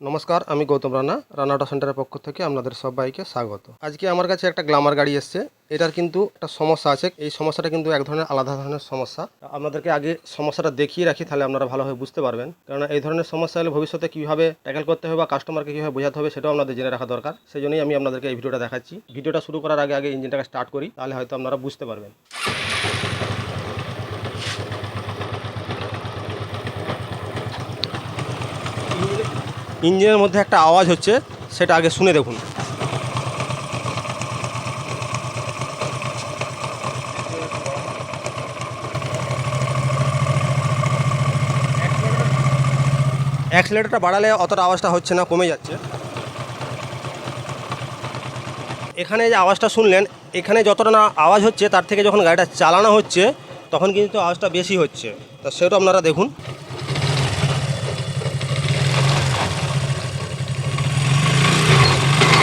নমস্কার, আমি গৌতম রানা রানাটা সেন্টারের পক্ষ থেকে আপনাদের সবাইকে স্বাগত। আজকে আমার কাছে একটা গ্লামার গাড়ি এসছে, এটার কিন্তু একটা সমস্যা আছে, এই সমস্যাটা কিন্তু এক ধরনের আলাদা ধরনের সমস্যা। আপনাদেরকে আগে সমস্যাটা দেখিয়ে রাখি, তাহলে আপনারা ভালোভাবে বুঝতে পারবেন। কারণ এই ধরনের সমস্যা হলে ভবিষ্যতে কীভাবে ট্যাকেল করতে হবে বা কাস্টমারকে কীভাবে বোঝাতে হবে, সেটাও আপনাদের জেনে রাখা দরকার। সেই জন্যই আমি আপনাদেরকে এই ভিডিওটা দেখাচ্ছি। ভিডিওটা শুরু করার আগে আগে ইঞ্জিনটাকে স্টার্ট করি, তাহলে হয়তো আপনারা বুঝতে পারবেন। ইঞ্জিনের মধ্যে একটা আওয়াজ হচ্ছে, সেটা আগে শুনে দেখুন। অ্যাক্সিলেটারটা বাড়ালে অতটা আওয়াজটা হচ্ছে না, কমে যাচ্ছে। এখানে যে আওয়াজটা শুনলেন, এখানে যতটা না আওয়াজ হচ্ছে, তার থেকে যখন গাড়িটা চালানো হচ্ছে, তখন কিন্তু আওয়াজটা বেশি হচ্ছে। তা সেটা আপনারা দেখুন।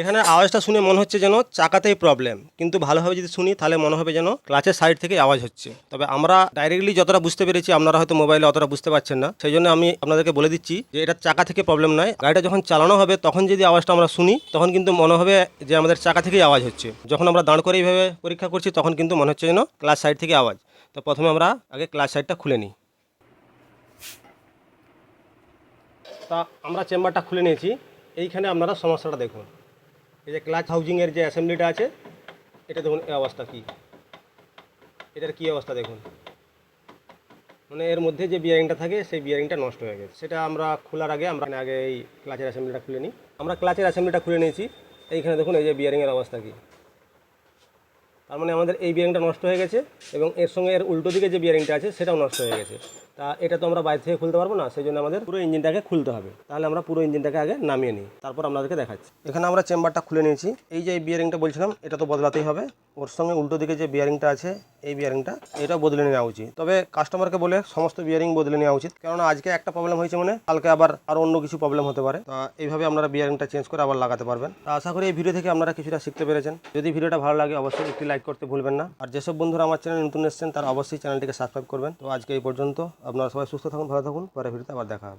এখানে আওয়াজটা শুনে মনে হচ্ছে যেন চাকাতেই প্রবলেম কিন্তু ভালোভাবে যদি শুনি, তাহলে মনে হবে যেন ক্লাচের সাইড থেকে আওয়াজ হচ্ছে। তবে আমরা ডাইরেক্টলি যতটা বুঝতে পেরেছি, আপনারা হয়তো মোবাইলে অতটা বুঝতে পারছেন না। সেই জন্য আমি আপনাদেরকে বলে দিচ্ছি যে, এটা চাকা থেকে প্রবলেম নয়। গাড়িটা যখন চালানো হবে, তখন যদি আওয়াজটা আমরা শুনি, তখন কিন্তু মনে হবে যে আমাদের চাকা থেকেই আওয়াজ হচ্ছে। যখন আমরা দাঁড় করে এইভাবে পরীক্ষা করছি, তখন কিন্তু মনে হচ্ছে যেন ক্লাচ সাইড থেকে আওয়াজ। তো প্রথমে আমরা আগে ক্লাচ সাইডটা খুলে নিই। তা আমরা চেম্বারটা খুলে নিয়েছি। এইখানে আপনারা সমস্যাটা দেখুন। এই যে ক্লাচ হাউজিংয়ের যে অ্যাসেম্বলিটা আছে, এটা দেখুন অবস্থা কী? এটার কী অবস্থা দেখুন? মানে এর মধ্যে যে বিয়ারিংটা থাকে, সেই বিয়ারিংটা নষ্ট হয়ে গেছে। সেটা আমরা খোলার আগে, আমরা আগে এই ক্লাচের অ্যাসেম্বলিটা খুলে নিই। আমরা ক্লাচের অ্যাসেম্বলিটা খুলে নিয়েছি। এইখানে দেখুন, এই যে বিয়ারিংয়ের অবস্থা কী? তার মানে আমাদের এই বিয়ারিংটা নষ্ট হয়ে গেছে এবং এর সঙ্গে এর উল্টো দিকে যে বিয়ারিংটা আছে সেটাও নষ্ট হয়ে গেছে। তা এটা তো আমরা বাইরে থেকে খুলতে পারব না, সেই জন্য আমাদের পুরো ইঞ্জিনটাকে খুলতে হবে। তাহলে আমরা পুরো ইঞ্জিনটাকে আগে নামিয়ে নিই, তারপর আপনাদেরকে দেখাচ্ছি। এখানে আমরা চেম্বারটা খুলে নিয়েছি। এই যে বিয়ারিংটা বলছিলাম, এটা তো বদলাতেই হবে। ওর সঙ্গে উল্টো দিকে যে বিয়ারিংটা আছে এই বিয়ারিংটা এটা বদলে নেওয়া উচিত। তবে কাস্টমারকে বলে সমস্ত বিয়ারিং বদলে নেওয়া উচিত। কেননা আজকে একটা প্রবলেম হয়েছে মানে কালকে আবার আরও অন্য কিছু প্রবলেম হতে পারে। তা এইভাবে আপনারা বিয়ারিংটা চেঞ্জ করে আবার লাগাতে পারবেন। তা আশা করি এই ভিডিও থেকে আপনারা কিছুটা শিখতে পেরেছেন। যদি ভিডিওটা ভালো লাগে, অবশ্যই একটি লাইক করতে ভুলবেন না। আর যেসব বন্ধুরা আমার চ্যানেল নতুন এসেছেন, তারা অবশ্যই চ্যানেলটিকে সাবস্ক্রাইব করবেন। তো আজকে এই পর্যন্ত। আপনারা সবাই সুস্থ থাকুন, ভালো থাকুন। পরে ভিডিওতে আবার দেখা